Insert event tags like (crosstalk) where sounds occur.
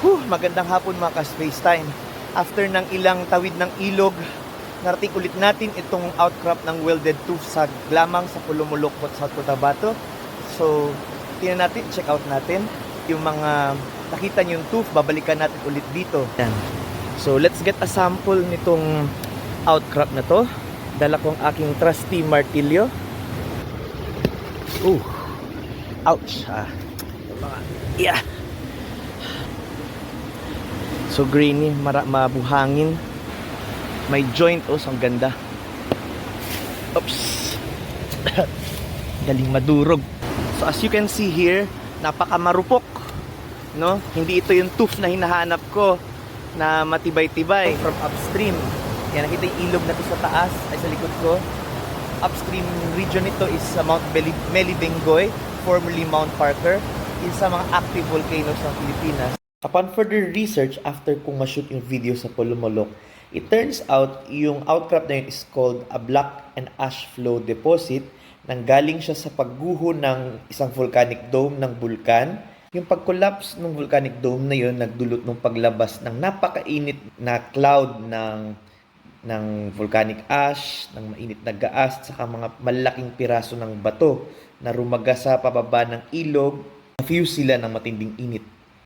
Whew, magandang hapon mga ka-space time. After ng ilang tawid ng ilog, narating ulit natin itong outcrop ng welded tooth sa lamang sa Pulumulukot, South Cotabato. So, tingnan natin, check out natin yung mga nakita niyo tooth, babalikan natin ulit dito. So, let's get a sample nitong outcrop na to. Dala kong aking trusty martilyo. Ooh. Ouch. Ah. Yeah. So grainy, mara, mabuhangin. May joint oh, ang ganda. Oops. (coughs) Galing madurog. So as you can see here, napakamarupok. No? Hindi ito yung tooth na hinahanap ko na matibay-tibay from upstream. Yan, nakita yung ilog na to sa taas, ay sa likod ko. Upstream region nito is sa Mount Melibenggoy, formerly Mount Parker, isa sa mga active volcanoes ng Pilipinas. Upon further research after kung ma-shoot yung video sa Polomolok, it turns out yung outcrop na yun is called a black and ash flow deposit nang galing siya sa pagguho ng isang volcanic dome ng bulkan. Yung pag-collapse ng volcanic dome na yun nagdulot ng paglabas ng napakainit na cloud ng ng volcanic ash, ng mainit na gaas, saka mga malaking piraso ng bato na rumaga sa pababa ng ilog, na-fuse sila ng matinding init.